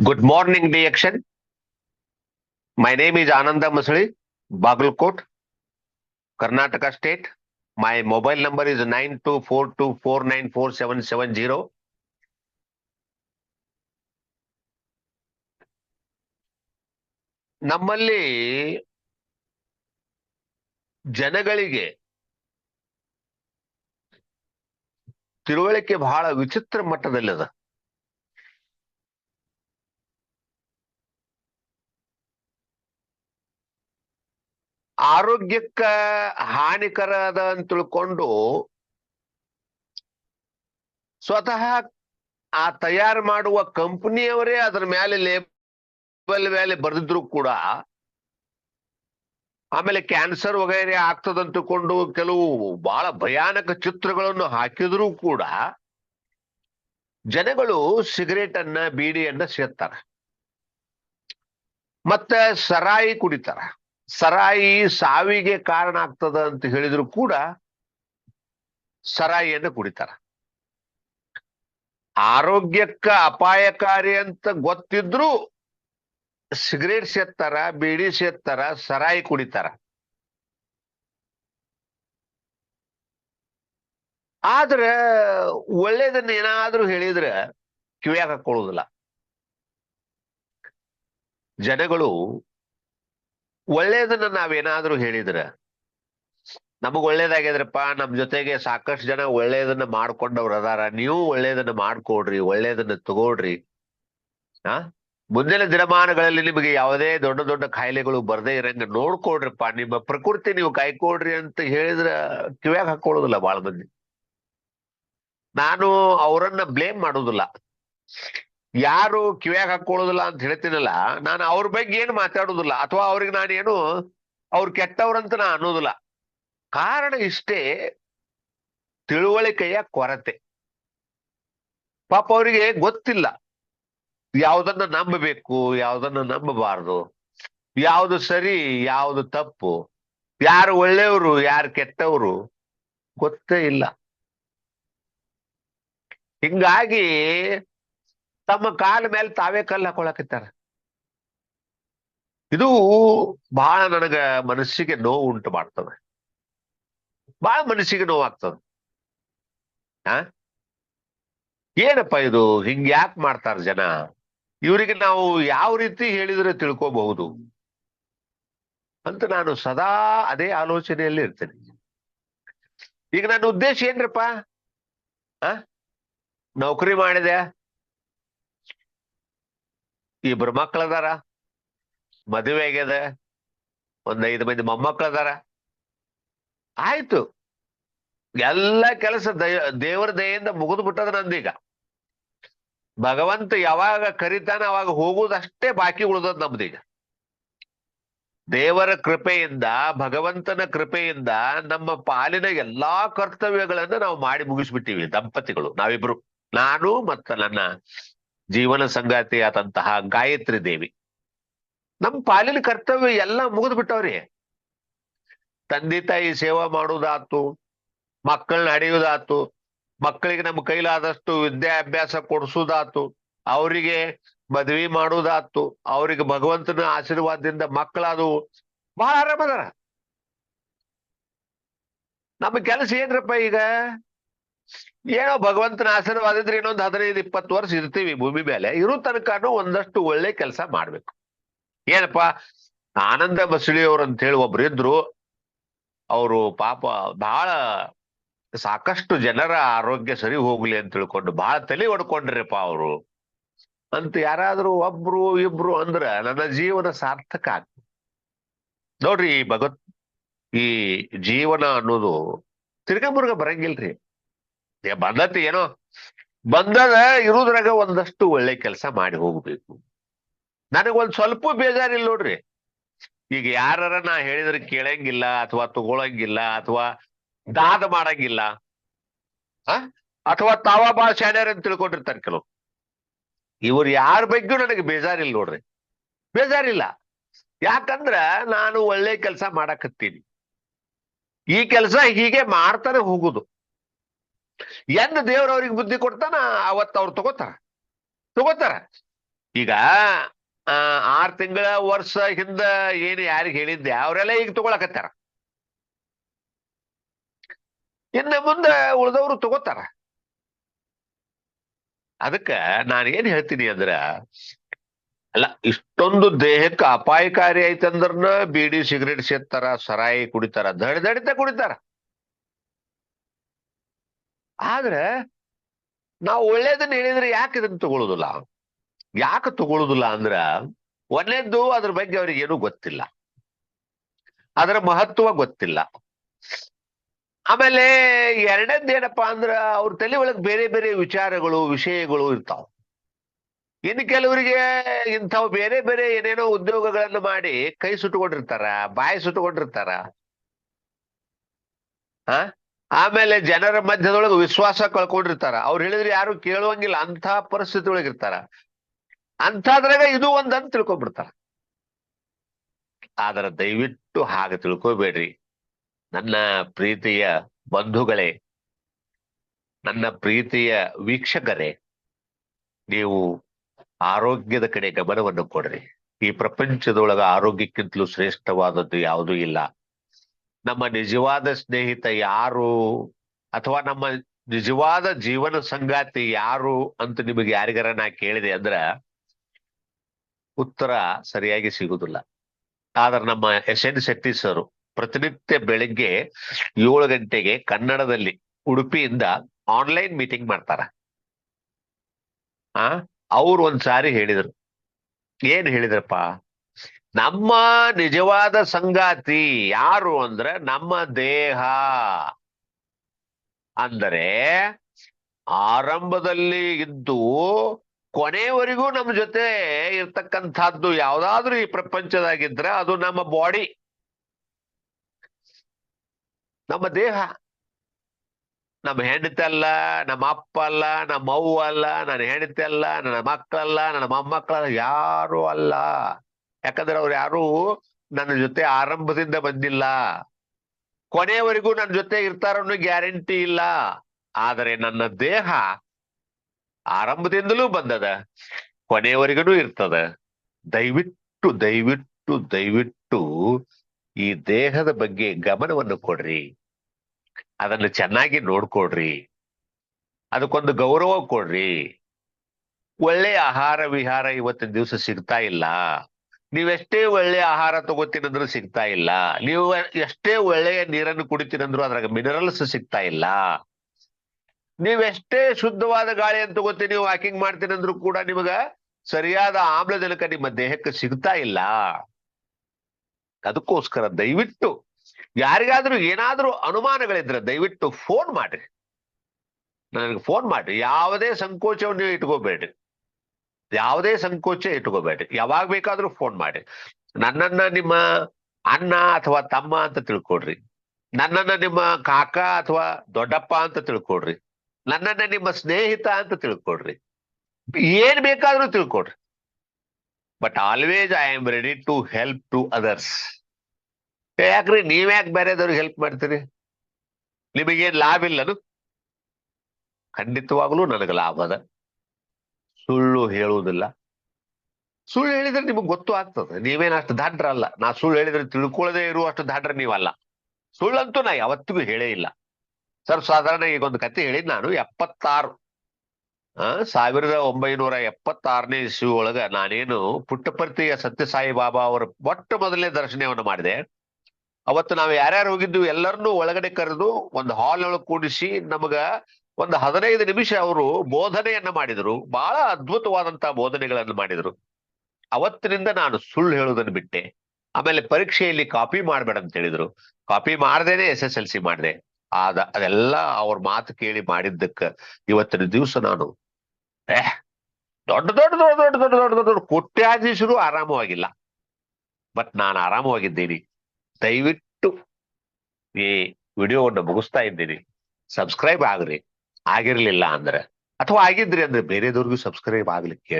Good morning, DXN. My name is Ananda Masali, Bagalkot, Karnataka State. My mobile number is nine two four two four nine four seven seven zero. ನಮ್ಮಲ್ಲಿ ಜನಗಳಿಗೆ ತಿಳುವಳಿಕೆ ಬಹಳ ವಿಚಿತ್ರ ಮಟ್ಟದಲ್ಲಿದೆ ಆರೋಗ್ಯಕ್ಕ ಹಾನಿಕರ ಅದ ಅಂತ ತಿಳ್ಕೊಂಡು ಸ್ವತಃ ಆ ತಯಾರು ಮಾಡುವ ಕಂಪನಿಯವರೇ ಅದರ ಮೇಲೆ ಲೇಬಲ್ ಮೇಲೆ ಬರೆದಿದ್ರು ಕೂಡ ಆಮೇಲೆ ಕ್ಯಾನ್ಸರ್ ವಗೈರೆ ಆಗ್ತದಂತಕೊಂಡು ಕೆಲವು ಬಹಳ ಭಯಾನಕ ಚಿತ್ರಗಳನ್ನು ಹಾಕಿದ್ರು ಕೂಡ ಜನಗಳು ಸಿಗರೇಟ್ ಅನ್ನ, ಬೀಡಿಯನ್ನ ಸೇರ್ತಾರ ಮತ್ತೆ ಸರಾಯಿ ಕುಡಿತಾರ. ಸರಾಯಿ ಸಾವಿಗೆ ಕಾರಣ ಆಗ್ತದ ಅಂತ ಹೇಳಿದ್ರು ಕೂಡ ಸರಾಯಿಯನ್ನು ಕುಡಿತಾರ. ಆರೋಗ್ಯಕ್ಕ ಅಪಾಯಕಾರಿ ಅಂತ ಗೊತ್ತಿದ್ರು ಸಿಗರೇಟ್ ಸೇತ್ತಾರ ಬೀಡಿ ಸೇತ್ತಾರ ಸರಾಯಿ ಕುಡಿತಾರ. ಆದ್ರ ಒಳ್ಳೇದನ್ನ ಏನಾದ್ರೂ ಹೇಳಿದ್ರೆ ಕಿವಿಯಾಗ ಹಾಕೊಳ್ಳುದಿಲ್ಲ. ಜನಗಳು ಒಳ್ಳೇದನ್ನ ನಾವೇನಾದ್ರೂ ಹೇಳಿದ್ರ, ನಮಗ್ ಒಳ್ಳೇದಾಗ್ಯದ್ರಪ್ಪ ನಮ್ ಜೊತೆಗೆ ಸಾಕಷ್ಟು ಜನ ಒಳ್ಳೇದನ್ನ ಮಾಡ್ಕೊಂಡವ್ರ ಅದಾರ, ನೀವು ಒಳ್ಳೇದನ್ನ ಮಾಡ್ಕೊಡ್ರಿ, ಒಳ್ಳೇದನ್ನ ತಗೋಡ್ರಿ. ಆ? ಮುಂದಿನ ದಿನಮಾನಗಳಲ್ಲಿ ನಿಮಗೆ ಯಾವುದೇ ದೊಡ್ಡ ದೊಡ್ಡ ಕಾಯಿಲೆಗಳು ಬರದೇ ಇರಂಗ ನೋಡ್ಕೊಡ್ರಿಪ್ಪ ನಿಮ್ಮ ಪ್ರಕೃತಿ ನೀವು ಕಾಯ್ಕೊಡ್ರಿ ಅಂತ ಹೇಳಿದ್ರ ಕಿವ್ಯಾಗ ಹಾಕೊಳ್ಳೋದಿಲ್ಲ ಬಾಳ ಮಂದಿ. ನಾನು ಅವರನ್ನ ಬ್ಲೇಮ್ ಮಾಡೋದಿಲ್ಲ. ಯಾರು ಕಿವ್ಯಾಗ ಹಾಕೊಳ್ಳೋದಿಲ್ಲ ಅಂತ ಹೇಳ್ತೀನಲ್ಲ, ನಾನು ಅವ್ರ ಬಗ್ಗೆ ಏನು ಮಾತಾಡೋದಿಲ್ಲ. ಅಥವಾ ಅವ್ರಿಗೆ ನಾನೇನು, ಅವ್ರು ಕೆಟ್ಟವ್ರಂತ ನಾ ಅನ್ನೋದಿಲ್ಲ. ಕಾರಣ ಇಷ್ಟೇ, ತಿಳುವಳಿಕೆಯ ಕೊರತೆ. ಪಾಪ ಅವರಿಗೆ ಗೊತ್ತಿಲ್ಲ. ಯಾವುದನ್ನ ನಂಬಬೇಕು, ಯಾವುದನ್ನ ನಂಬಬಾರದು, ಯಾವುದು ಸರಿ, ಯಾವುದು ತಪ್ಪು, ಯಾರು ಒಳ್ಳೆಯವರು, ಯಾರು ಕೆಟ್ಟವರು ಗೊತ್ತೇ ಇಲ್ಲ. ಹಿಂಗಾಗಿ ತಮ್ಮ ಕಾಲ ಮೇಲೆ ತಾವೇ ಕಲ್ಲು ಹಾಕೊಳಕತ್ತಾರ. ಇದು ಬಹಳ ನನಗ ಮನಸ್ಸಿಗೆ ನೋವು ಉಂಟು ಮಾಡ್ತದೆ. ಬಹಳ ಮನಸ್ಸಿಗೆ ನೋವಾಗ್ತದೆ ಆ? ಏನಪ್ಪ ಇದು? ಹಿಂಗ್ ಯಾಕೆ ಮಾಡ್ತಾರ ಜನ? ಇವರಿಗೆ ನಾವು ಯಾವ ರೀತಿ ಹೇಳಿದ್ರೆ ತಿಳ್ಕೋಬಹುದು? ಅಂತ ನಾನು ಸದಾ ಅದೇ ಆಲೋಚನೆಯಲ್ಲಿ ಇರ್ತೇನೆ. ಈಗ ನನ್ನ ಉದ್ದೇಶ ಏನ್ರಪ್ಪ? ಆ? ನೌಕರಿ ಮಾಡಿದೆ. ಇಬ್ರು ಮಕ್ಳದಾರ. ಮದುವೆ ಆಗ್ಯದ. ಒಂದ್ ಐದು ಮಂದಿ ಮೊಮ್ಮಕ್ಳದಾರ. ಆಯ್ತು. ಎಲ್ಲ ಕೆಲಸ ದಯ, ದೇವರ ದಯೆಯಿಂದ ಮುಗಿದು ಬಿಟ್ಟದ ನಂದೀಗ. ಭಗವಂತ ಯಾವಾಗ ಕರಿತಾನ ಅವಾಗ ಹೋಗುವುದಷ್ಟೇ ಬಾಕಿ ಉಳಿದದ್ ನಮ್ದೀಗ. ದೇವರ ಕೃಪೆಯಿಂದ, ಭಗವಂತನ ಕೃಪೆಯಿಂದ ನಮ್ಮ ಪಾಲಿನ ಎಲ್ಲಾ ಕರ್ತವ್ಯಗಳನ್ನ ನಾವು ಮಾಡಿ ಮುಗಿಸ್ಬಿಟ್ಟಿವಿ ದಂಪತಿಗಳು, ನಾವಿಬ್ರು. ನಾನು ಮತ್ತು ನನ್ನ ಜೀವನ ಸಂಗಾತಿಯಾದಂತಹ ಗಾಯತ್ರಿ ದೇವಿ. ನಮ್ಮ ಪಾಲಿನ ಕರ್ತವ್ಯ ಎಲ್ಲ ಮುಗಿದು ಬಿಟ್ಟವ್ರಿ. ತಂದೆ ತಾಯಿ ಸೇವಾ ಮಾಡುವುದಾತು ಮಕ್ಕಳನ್ನ ಹಡಿಯುವುದಾತು ಮಕ್ಕಳಿಗೆ ನಮ್ಮ ಕೈಲಾದಷ್ಟು ವಿದ್ಯಾಭ್ಯಾಸ ಕೊಡಿಸುವುದಾತು, ಅವರಿಗೆ ಮದ್ವಿ ಮಾಡುವುದಾತು, ಅವ್ರಿಗೆ ಭಗವಂತನ ಆಶೀರ್ವಾದದಿಂದ ಮಕ್ಕಳಾದವು ಬಹಳ ಆರಾಮದಾರ ನಮ್ಮ ಕೆಲಸ ಏನ್ರಪ್ಪ ಈಗ? ಏನೋ ಭಗವಂತನ ಆಶೀರ್ವಾದಿದ್ರೆ ಇನ್ನೊಂದು ಹದಿನೈದು, ಇಪ್ಪತ್ತು ವರ್ಷ ಇರ್ತೀವಿ ಭೂಮಿ ಮೇಲೆ. ಇರೋ ತನಕನೂ ಒಂದಷ್ಟು ಒಳ್ಳೆ ಕೆಲಸ ಮಾಡ್ಬೇಕು. ಏನಪ್ಪಾ? ಆನಂದ ಬಸಳಿಯವ್ರು ಅಂತ ಹೇಳಿ ಒಬ್ರು ಇದ್ರು. ಅವರು ಪಾಪ ಬಹಳ ಸಾಕಷ್ಟು ಜನರ ಆರೋಗ್ಯ ಸರಿ ಹೋಗ್ಲಿ ಅಂತ ತಿಳ್ಕೊಂಡು ಬಹಳ ತಲೆ ಹೊಡ್ಕೊಂಡ್ರಪ್ಪ ಅವರು. ಅಂತ ಯಾರಾದ್ರೂ ಒಬ್ರು ಇಬ್ರು ಅಂದ್ರ ನನ್ನ ಜೀವನ ಸಾರ್ಥಕ ಆಗ್ತದೆ ನೋಡ್ರಿ ಈ ಭಗವತ್ ಈ ಜೀವನ ಅನ್ನೋದು ತಿರ್ಗಮುರ್ಗ ಬರಂಗಿಲ್ರಿ. ಬಂದತಿ ಏನೋ? ಬಂದದ ಇರುದ್ರಾಗ ಒಂದಷ್ಟು ಒಳ್ಳೆ ಕೆಲಸ ಮಾಡಿ ಹೋಗ್ಬೇಕು. ನನಗೊಂದ್ ಸ್ವಲ್ಪ ಬೇಜಾರಿಲ್ಲ ನೋಡ್ರಿ. ಈಗ ಯಾರ ನಾ ಹೇಳಿದ್ರೆ ಕೇಳಂಗಿಲ್ಲ ಅಥವಾ ತಗೊಳಂಗಿಲ್ಲ ಅಥವಾ ದಾದ ಮಾಡಂಗಿಲ್ಲ ಅಥವಾ ತಾವ ಬಾಳ ಶಾಣ್ಯರ್ ಅಂತ ತಿಳ್ಕೊಂಡಿರ್ತಾರೆ ಕೆಲವು ಇವ್ರು ಯಾರ ಬಗ್ಗೆಯೂ ನನಗೆ ಬೇಜಾರಿಲ್ಲ ನೋಡ್ರಿ. ಬೇಜಾರಿಲ್ಲ. ಯಾಕಂದ್ರ ನಾನು ಒಳ್ಳೆ ಕೆಲಸ ಮಾಡಕತ್ತೀನಿ. ಈ ಕೆಲಸ ಹೀಗೆ ಮಾಡ್ತಾನೆ ಹೋಗುದು. ಎಂದ ದೇವ್ರ ಅವ್ರಿಗೆ ಬುದ್ಧಿ ಕೊಡ್ತಾನ ಅವತ್ತ ಅವ್ರು ತಗೋತಾರ. ತಗೋತಾರ. ಈಗ ಆ, ಆರ್ ತಿಂಗಳ ವರ್ಷ ಹಿಂದ ಏನು ಯಾರಿಗೆ ಹೇಳಿದ್ದೆ ಅವರೆಲ್ಲ ಈಗ ತಗೊಳಕತ್ತಾರ. ಇನ್ನ ಮುಂದೆ ಉಳ್ದವ್ರು ತಗೋತಾರ. ಅದಕ್ಕ ನಾನು ಏನ್ ಹೇಳ್ತೀನಿ ಅಂದ್ರ ಅಲ್ಲ ಇಷ್ಟೊಂದು ದೇಹಕ್ಕೆ ಅಪಾಯಕಾರಿ ಐತಂದ್ರನ ಬೀಡಿ ಸಿಗರೇಟ್ ಸೇರ್ತಾರ ಸರಾಯಿ ಕುಡಿತಾರ ದಡ ದಡಿತ ಕುಡಿತಾರ. ಆದ್ರ ನಾವು ಒಳ್ಳೇದನ್ನ ಹೇಳಿದ್ರೆ ಯಾಕೆ ಇದನ್ನ ತಗೊಳುದಿಲ್ಲ? ಯಾಕೆ ತಗೊಳುದಿಲ್ಲ ಅಂದ್ರ ಒಂದೇದ್ದು ಅದ್ರ ಬಗ್ಗೆ ಅವ್ರಿಗೆ ಏನು ಗೊತ್ತಿಲ್ಲ. ಅದರ ಮಹತ್ವ ಗೊತ್ತಿಲ್ಲ. ಆಮೇಲೆ ಎರಡನೇದ್ದು ಏನಪ್ಪಾ ಅಂದ್ರ ಅವ್ರ ತಲೆ ಒಳಗ್ ಬೇರೆ ಬೇರೆ ವಿಚಾರಗಳು, ವಿಷಯಗಳು ಇರ್ತಾವ. ಇನ್ನು ಕೆಲವರಿಗೆ ಇಂಥವು ಬೇರೆ ಬೇರೆ ಏನೇನೋ ಉದ್ಯೋಗಗಳನ್ನು ಮಾಡಿ ಕೈ ಸುಟ್ಟುಕೊಂಡಿರ್ತಾರ ಬಾಯಿ ಸುಟ್ಟುಕೊಂಡಿರ್ತಾರ ಹ ಆಮೇಲೆ ಜನರ ಮಧ್ಯದೊಳಗೆ ವಿಶ್ವಾಸ ಕಳ್ಕೊಂಡಿರ್ತಾರ. ಅವ್ರು ಹೇಳಿದ್ರೆ ಯಾರು ಕೇಳುವಂಗಿಲ್ಲ ಅಂತ ಪರಿಸ್ಥಿತಿ ಒಳಗಿರ್ತಾರ ಅಂಥದ್ರಾಗ ಇದು ಒಂದಂತ ತಿಳ್ಕೊಂಡ್ಬಿಡ್ತಾರ ಆದ್ರ ದಯವಿಟ್ಟು ಹಾಗೆ ತಿಳ್ಕೊಬೇಡ್ರಿ. ನನ್ನ ಪ್ರೀತಿಯ ಬಂಧುಗಳೇ, ನನ್ನ ಪ್ರೀತಿಯ ವೀಕ್ಷಕರೇ, ನೀವು ಆರೋಗ್ಯದ ಕಡೆ ಗಮನವನ್ನು ಕೊಡ್ರಿ. ಈ ಪ್ರಪಂಚದೊಳಗ ಆರೋಗ್ಯಕ್ಕಿಂತಲೂ ಶ್ರೇಷ್ಠವಾದದ್ದು ಯಾವುದೂ ಇಲ್ಲ. ನಮ್ಮ ನಿಜವಾದ ಸ್ನೇಹಿತ ಯಾರು? ಅಥವಾ ನಮ್ಮ ನಿಜವಾದ ಜೀವನ ಸಂಗಾತಿ ಯಾರು ಅಂತ ನಿಮಗೆ ಯಾರಿಗಾರ ನಾ ಕೇಳಿದೆ ಅಂದ್ರ ಉತ್ತರ ಸರಿಯಾಗಿ ಸಿಗುದಿಲ್ಲ. ಆದ್ರೆ ನಮ್ಮ ಎಸ್ ಎನ್ ಶೆಟ್ಟಿ ಸರ್ ಪ್ರತಿನಿತ್ಯ ಬೆಳಿಗ್ಗೆ ಏಳು ಗಂಟೆಗೆ ಕನ್ನಡದಲ್ಲಿ ಉಡುಪಿಯಿಂದ ಆನ್ಲೈನ್ ಮೀಟಿಂಗ್ ಮಾಡ್ತಾರ. ಆ? ಅವ್ರು ಒಂದ್ ಸಾರಿ ಹೇಳಿದ್ರು. ಏನ್ ಹೇಳಿದ್ರಪ್ಪ? ನಮ್ಮ ನಿಜವಾದ ಸಂಗಾತಿ ಯಾರು ಅಂದ್ರೆ ನಮ್ಮ ದೇಹ. ಅಂದರೆ ಆರಂಭದಲ್ಲಿ ಇದ್ದು ಕೊನೆಯವರೆಗೂ ನಮ್ಮ ಜೊತೆ ಇರ್ತಕ್ಕಂಥದ್ದು ಯಾವ್ದಾದ್ರೂ ಈ ಪ್ರಪಂಚದಾಗಿದ್ರೆ ಅದು ನಮ್ಮ ಬಾಡಿ ನಮ್ಮ ದೇಹ. ನಮ್ಮ ಹೆಂಡತಿ ಅಲ್ಲ, ನಮ್ಮ ಅಪ್ಪ ಅಲ್ಲ, ನಮ್ಮ ಅವ್ವ ಅಲ್ಲ, ನನ್ನ ಹೆಂಡತಿ ಅಲ್ಲ, ನನ್ನ ಮಕ್ಕಳಲ್ಲ, ನನ್ನ ಮೊಮ್ಮಕ್ಕಳಲ್ಲ, ಯಾರು ಅಲ್ಲ. ಯಾಕಂದ್ರೆ ಅವ್ರು ಯಾರು ನನ್ನ ಜೊತೆ ಆರಂಭದಿಂದ ಬಂದಿಲ್ಲ. ಕೊನೆಯವರೆಗೂ ನನ್ನ ಜೊತೆ ಇರ್ತಾರನ್ನೋ ಗ್ಯಾರಂಟಿ ಇಲ್ಲ. ಆದರೆ ನನ್ನ ದೇಹ ಆರಂಭದಿಂದಲೂ ಬಂದದ, ಕೊನೆಯವರೆಗೂ ಇರ್ತದ. ದಯವಿಟ್ಟು ದಯವಿಟ್ಟು ದಯವಿಟ್ಟು ಈ ದೇಹದ ಬಗ್ಗೆ ಗಮನವನ್ನು ಕೊಡ್ರಿ. ಅದನ್ನು ಚೆನ್ನಾಗಿ ನೋಡ್ಕೊಡ್ರಿ. ಅದಕ್ಕೊಂದು ಗೌರವ ಕೊಡ್ರಿ. ಒಳ್ಳೆ ಆಹಾರ ವಿಹಾರ ಇವತ್ತಿನ ದಿವಸ ಸಿಗ್ತಾ ಇಲ್ಲ. ನೀವೆಷ್ಟೇ ಒಳ್ಳೆಯ ಆಹಾರ ತಗೋತೀನಂದ್ರೂ ಸಿಗ್ತಾ ಇಲ್ಲ. ನೀವು ಎಷ್ಟೇ ಒಳ್ಳೆಯ ನೀರನ್ನು ಕುಡಿತೀನಂದ್ರು ಅದ್ರಾಗ ಮಿನರಲ್ಸ್ ಸಿಗ್ತಾ ಇಲ್ಲ. ನೀವೆಷ್ಟೇ ಶುದ್ಧವಾದ ಗಾಳಿಯನ್ನು ತಗೋತೀನಿ ವಾಕಿಂಗ್ ಮಾಡ್ತೀನಂದ್ರೂ ಕೂಡ ನಿಮಗ ಸರಿಯಾದ ಆಮ್ಲಜನಕ ನಿಮ್ಮ ದೇಹಕ್ಕೆ ಸಿಗ್ತಾ ಇಲ್ಲ. ಅದಕ್ಕೋಸ್ಕರ ದಯವಿಟ್ಟು ಯಾರಿಗಾದ್ರೂ ಏನಾದ್ರೂ ಅನುಮಾನಗಳಿದ್ರೆ ದಯವಿಟ್ಟು ಫೋನ್ ಮಾಡ್ರಿ. ನನಗೆ ಫೋನ್ ಮಾಡ್ರಿ. ಯಾವುದೇ ಸಂಕೋಚವನ್ನು ನೀವು ಇಟ್ಕೋಬೇಡ್ರಿ. ಯಾವುದೇ ಸಂಕೋಚ ಇಟ್ಕೋಬೇಡಿ. ಯಾವಾಗ ಬೇಕಾದ್ರೂ ಫೋನ್ ಮಾಡಿ. ನನ್ನನ್ನ ನಿಮ್ಮ ಅಣ್ಣ ಅಥವಾ ತಮ್ಮ ಅಂತ ತಿಳ್ಕೊಡ್ರಿ. ನನ್ನನ್ನ ನಿಮ್ಮ ಕಾಕ ಅಥವಾ ದೊಡ್ಡಪ್ಪ ಅಂತ ತಿಳ್ಕೊಡ್ರಿ. ನನ್ನನ್ನ ನಿಮ್ಮ ಸ್ನೇಹಿತ ಅಂತ ತಿಳ್ಕೊಡ್ರಿ. ಏನ್ ಬೇಕಾದ್ರೂ ತಿಳ್ಕೊಡ್ರಿ. But always I am ready to help to others ಯಾಕ್ರಿ? ನೀವ್ಯಾಕೆ ಬೇರೆದವ್ರಿಗೆ ಹೆಲ್ಪ್ ಮಾಡ್ತೀರಿ? ನಿಮಗೇನ್ ಲಾಭ ಇಲ್ಲನು? ಖಂಡಿತವಾಗ್ಲೂ ನನಗೆ ಲಾಭ ಅದ. ಸುಳ್ಳು ಹೇಳುವುದಿಲ್ಲ. ಸುಳ್ಳು ಹೇಳಿದ್ರೆ ನಿಮಗೆ ಗೊತ್ತು ಆಗ್ತದೆ. ನೀವೇನು ಅಷ್ಟು ದಾಡ್ರ ಅಲ್ಲ ನಾ ಸುಳ್ಳು ಹೇಳಿದ್ರೆ ತಿಳ್ಕೊಳ್ಳದೆ ಇರುವಷ್ಟು ದಾಡ್ರ ನೀವಲ್ಲ. ಸುಳ್ಳಂತೂ ನಾ ಯಾವತ್ತಿಗೂ ಹೇಳೇ ಇಲ್ಲ. ಸರ್, ಸಾಧಾರಣ ಈಗ ಒಂದು ಕತೆ ಹೇಳಿದ್ ನಾನು. ಎಪ್ಪತ್ತಾರು, ಆ, ಸಾವಿರದ ಒಂಬೈನೂರ ಎಪ್ಪತ್ತಾರನೇ ಇಸ್ವಿ ಒಳಗ ನಾನೇನು ಪುಟ್ಟಪರ್ತಿಯ ಸತ್ಯಸಾಯಿ ಬಾಬಾ ಅವರ ಮೊಟ್ಟ ಮೊದಲನೇ ದರ್ಶನವನ್ನು ಮಾಡಿದೆ. ಅವತ್ತು ನಾವು ಯಾರ್ಯಾರು ಹೋಗಿದ್ದು ಎಲ್ಲರನ್ನೂ ಒಳಗಡೆ ಕರೆದು ಒಂದು ಹಾಲ್ ಒಳಗೆ ಕೂಡಿಸಿ ನಮಗ ಒಂದು ಹದಿನೈದು ನಿಮಿಷ ಅವರು ಬೋಧನೆಯನ್ನ ಮಾಡಿದ್ರು. ಬಹಳ ಅದ್ಭುತವಾದಂತಹ ಬೋಧನೆಗಳನ್ನು ಮಾಡಿದ್ರು. ಅವತ್ತಿನಿಂದ ನಾನು ಸುಳ್ಳು ಹೇಳುವುದನ್ನು ಬಿಟ್ಟೆ. ಆಮೇಲೆ ಪರೀಕ್ಷೆಯಲ್ಲಿ ಕಾಪಿ ಮಾಡಬೇಡ ಅಂತ ಹೇಳಿದ್ರು. ಕಾಪಿ ಮಾಡ್ದೇನೆ ಎಸ್ ಎಸ್ ಎಲ್ ಸಿ ಮಾಡಿದೆ. ಆದ ಅದೆಲ್ಲ ಅವ್ರ ಮಾತು ಕೇಳಿ ಮಾಡಿದ್ದಕ್ಕ ಇವತ್ತಿನ ದಿವಸ ನಾನು ದೊಡ್ಡ ದೊಡ್ಡ ದೊಡ್ಡ ದೊಡ್ಡ ದೊಡ್ಡ ದೊಡ್ಡ ದೊಡ್ಡ ದೊಡ್ಡ ಕೋಟ್ಯಾಧೀಶರು ಆರಾಮವಾಗಿಲ್ಲ. ಬಟ್ ನಾನು ಆರಾಮವಾಗಿದ್ದೀನಿ. ದಯವಿಟ್ಟು ಈ ವಿಡಿಯೋವನ್ನು ಮುಗಿಸ್ತಾ ಇದ್ದೀನಿ. ಸಬ್ಸ್ಕ್ರೈಬ್ ಆಗ್ರಿ. ಆಗಿರ್ಲಿಲ್ಲ ಅಂದ್ರೆ ಅಥವಾ ಆಗಿದ್ರಿ ಅಂದ್ರೆ ಬೇರೆದವ್ರಿಗೂ ಸಬ್ಸ್ಕ್ರೈಬ್ ಆಗ್ಲಿಕ್ಕೆ